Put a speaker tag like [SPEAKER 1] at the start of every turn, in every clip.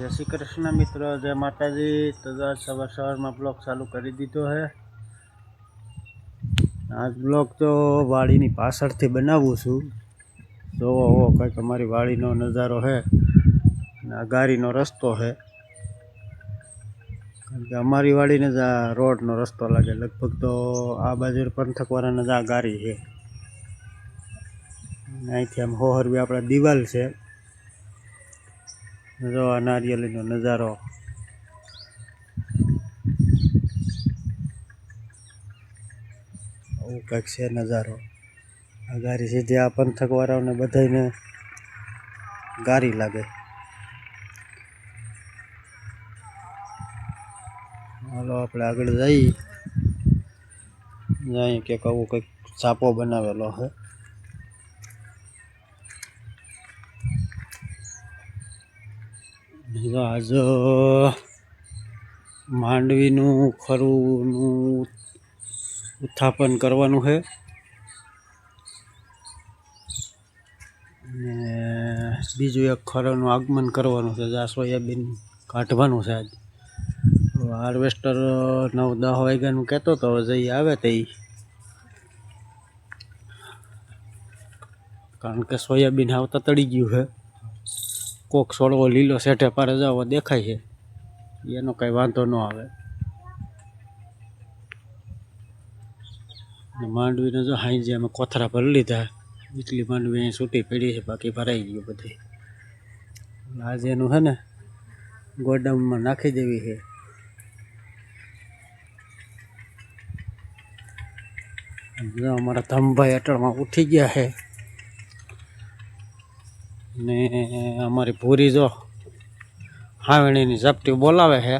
[SPEAKER 1] જય શ્રી કૃષ્ણ મિત્રો, જય માતાજી. તો સવાર સવારમાં બ્લોગ ચાલુ કરી દીધો છે આજ બ્લોગ તો વાડીની પાછળથી બનાવું છું. જો કંઈક અમારી વાડીનો નજારો છે અને આ ગારીનો રસ્તો છે કારણ કે અમારી વાડીને જ આ રોડનો રસ્તો લાગે. લગભગ તો આ બાજુ પંથકવાળાને જ આ ગારી છે. અહીંથી આમ હોહરવી આપણા દિવાલ છે. જો આ નારિયેળીનો નજારો. આવું કંઈક છે નજારો. આ ગાડી સીધી આ પંથકવાળાઓને બધાને ગારી લાગે. હાલો, આપણે આગળ જઈ. જઈએ કે આવું કંઈક ચાપો બનાવેલો છે આજ માંડવીનું ખરુંનું ઉત્થાપન કરવાનું છે. ને બીજું એક ખરાનું આગમન કરવાનું છે આ સોયાબીન કાઢવાનું છે આજ. હાર્વેસ્ટર નવ દસ વાગ્યાનું કહેતો તો હવે જઈ આવે તે. કારણ કે સોયાબીન આવતા તળી ગયું છે. કોક છોડવો લીલો શેઠે પારે જાવ દેખાય છે. એનો કંઈ વાંધો ન આવે. માંડવીને જો હાઈ જે અમે કોથરા ભરી લીધા, એટલી માંડવી અહીં છૂટી પડી છે, બાકી ભરાઈ ગયું બધી. આજે એનું છે ને, ગોડાઉનમાં નાખી દેવી છે. અમારા ધમભાઈ અટળમાં ઉઠી ગયા છે. ને અમારી પૂરી જો હાવણીની ઝપટી બોલાવે છે.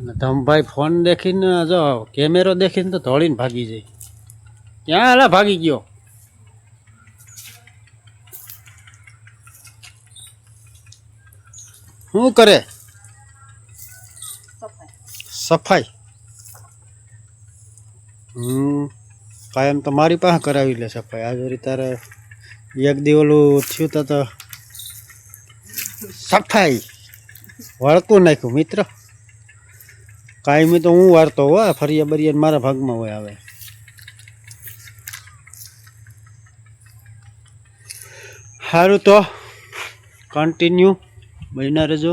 [SPEAKER 1] અને ધમભાઈ ફોન દેખીને જો કેમેરો દેખીને તો ધોળીને ભાગી જાય. ક્યાં એલા ભાગી ગયો? શું કરે? સફાઈ. હમ, કાયમ તો મારી પાસે કરાવી લે સફાઈ. આજે તારે એક દી થયું તો તો સફાઈ. વળકું નાખ્યું, મિત્ર. કાયમી તો હું વારતો હોય ફરિયા બરિયા મારા ભાગમાં હોય આવે. સારું તો કન્ટિન્યુ બન્યા રહેજો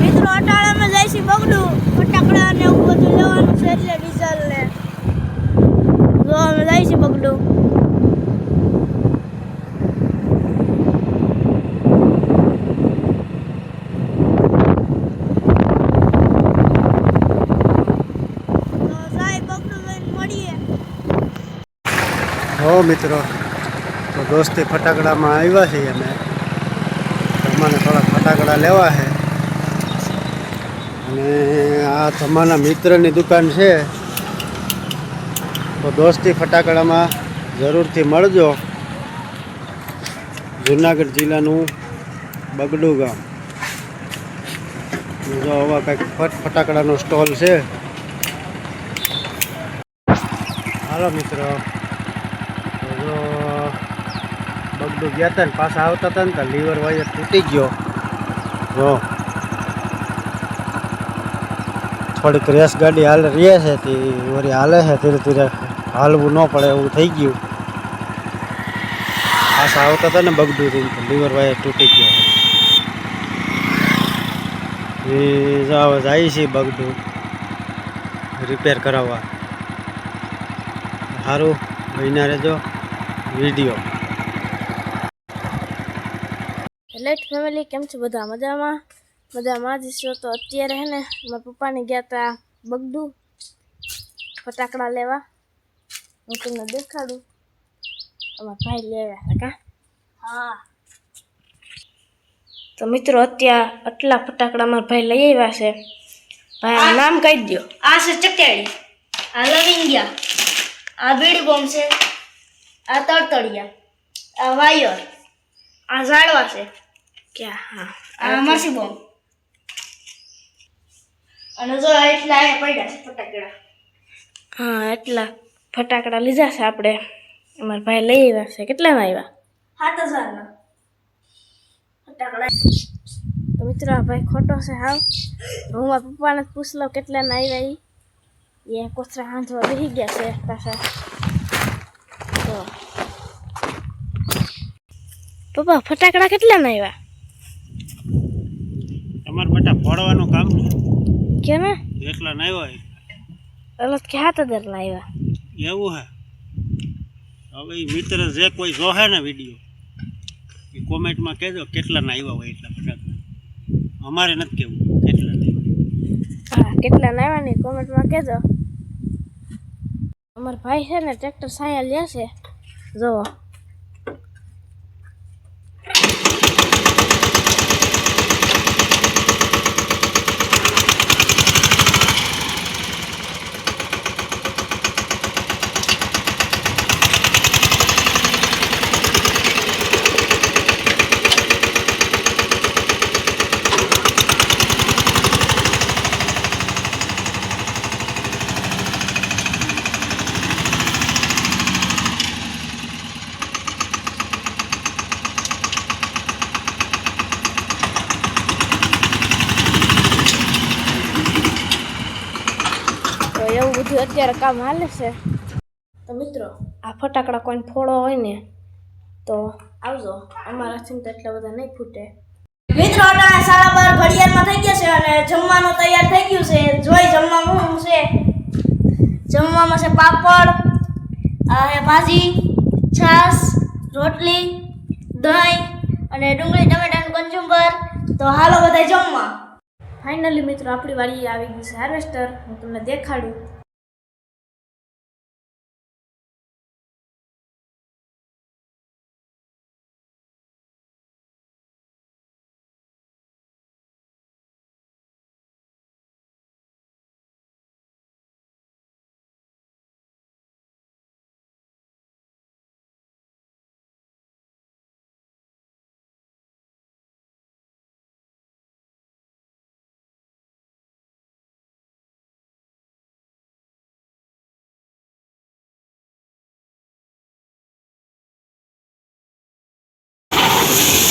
[SPEAKER 2] મિત્રો અટાણામાં જાય છે બગડું ફટાકડા ને એવું બધું લેવાનું છે એટલે ડીઝલ ને જો અમે જાય છે બગડું તો જાય બગડું લઈને મળીએ
[SPEAKER 1] હો મિત્રો, તો દોસ્તી ફટાકડામાં આવ્યા છીએ અમે. તમારે થોડા ફટાકડા લેવા છે. અને આ તમારા મિત્રની દુકાન છે. તો દોસ્તી ફટાકડામાં જરૂરથી મળજો. જુનાગઢ જિલ્લાનું બગડુ ગામ. જો આવા કંઈક ફટ, ફટાકડાનો સ્ટોલ છે. હાલો મિત્રો તો જો બગડું ગયા હતા ને, પાછા આવતા હતા ને, તો લીવર વાયર તૂટી ગયો. જો. થોડીક રેસ ગાડી હાલ, રહે છે તે, વળી હાલે છે, ધીરે ધીરે હાલવું ન પડે એવું થઈ ગયું. પાછા આવતા હતા ને બગડું થી લીવર વાયર તૂટી ગયો. એ જાય છે બગડું રિપેર કરાવવા. સારું મહિના રહેજો. વીડિયો.
[SPEAKER 2] લેટ ફેમિલી કેમ છે બધા? મજામાં? મજામાં જ છો? તો અત્યારે હે ને મારા પપ્પાને ગયા હતા બગડું ફટાકડા લેવા. હું તમને દેખાડું. અમારા ભાઈ લેવા હતા કા? હા. તો મિત્રો અત્યારે આટલા ફટાકડા મારા ભાઈ લઈ આવ્યા છે. ભાઈ નામ કહી દો
[SPEAKER 3] આ છે ચકેડી. આ લવિંગિયા આ બીડી બોમ્બ છે. આ તળતળિયા આ વાયર. આ ઝાડવા છે.
[SPEAKER 2] ક્યાં હા.
[SPEAKER 3] આ મસી બોમ્બ અને જો એટલા એ પડ્યા છે ફટાકડા.
[SPEAKER 2] હા એટલા ફટાકડા લીધા છે આપણે. અમારા ભાઈ લઈ આવ્યા છે. કેટલામાં આવ્યા?
[SPEAKER 3] સાત હજારના. ફટાકડા.
[SPEAKER 2] તો મિત્રો આ ભાઈ ખોટો છે હાવ. હું મારા પપ્પાને પૂછ લઉં કેટલા ના આવ્યા એ કોથરા હાંધવા બેસી ગયા છે પાછા. તો. પપ્પા ફટાકડા કેટલા ના આવ્યા?
[SPEAKER 1] ફોડવાનું કામ
[SPEAKER 2] કે ને
[SPEAKER 1] એટલા ના હોય
[SPEAKER 2] એટલે કે હાથ હજાર ના આવ્યા?
[SPEAKER 1] એવું હે? હવે મિત્ર જે કોઈ જોહે ને વીડિયો એ કોમેન્ટમાં કહેજો કેટલા ના આવ્યા હોય એટલા ફટાકડા અમારે નથી કેવું કેટલા
[SPEAKER 2] હા કેટલા ના આવ્યા ને કોમેન્ટમાં કહેજો. અમારા ભાઈ છે ને ટ્રેક્ટર સાયા લે છે. જોવો તો એવું બધું અત્યારે કામ હાલે છે. તો મિત્રો, આ ફટાકડા કોઈને ફોડો હોય ને, તો આવજો. અમારાથી તો એટલા બધા નહીં ફૂટે.
[SPEAKER 3] મિત્રો અટાણે સાડા બાર ઘડિયાળમાં થઈ ગયા છે અને જમવાનું તૈયાર થઈ ગયું છે. જોઈ જમવામાં શું છે? જમવામાં છે પાપડ અને ભાજી, છાશ, રોટલી, દહીં અને ડુંગળી ટમેટાનું કચુંબર. તો હાલો બધા જમવા.
[SPEAKER 2] ફાઇનલી મિત્રો, આપણી વાળી આવી ગઈ છે હાર્વેસ્ટર. હું તમને દેખાડું. Thank you.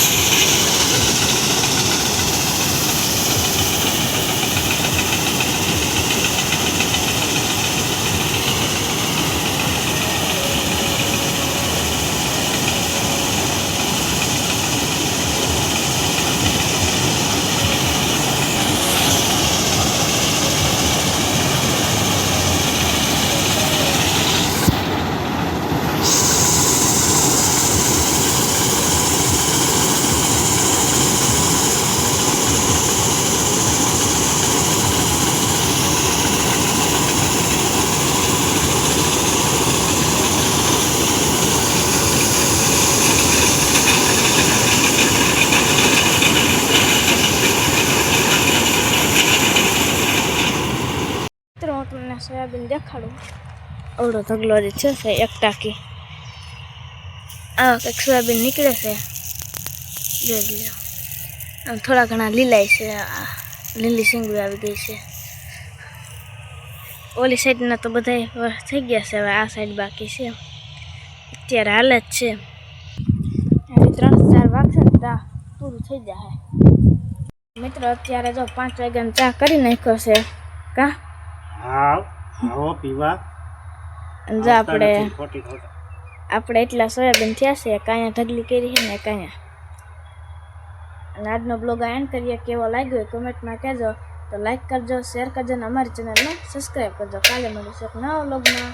[SPEAKER 2] સોયાબીન દેખાડું અવડો ઢગલો જે છે તે એક ટાંકી આ કંઈક સોયાબીન નીકળે છે જોઈ લ્યો આમ થોડા ઘણા લીલાય છે આ લીલી સિંગડી આવી ગઈ છે. ઓલી સાઈડના તો બધા થઈ ગયા છે હવે આ સાઈડ બાકી છે. અત્યારે હાલે જ છે. હજી ત્રણ ચાર વાગશે ને ત્યાં પૂરું થઈ જાય મિત્રો અત્યારે જો પાંચ વાગ્યાનો ચા કરી નાખ્યો છે. કા?
[SPEAKER 1] હા. આવો પીવા.
[SPEAKER 2] જો આપણે આપણે એટલા સોયાબીન થયા છે કાંયા ઢગલી કરી છે ને કાંયા અને આજનો બ્લોગ આ એન્ડ કરીએ. કેવો લાગ્યો એ કોમેન્ટમાં કહેજો. તો લાઈક કરજો શેર કરજો અને અમારી ચેનલને સબસ્ક્રાઈબ કરજો. કાલે મળીશું એક નવા બ્લોગમાં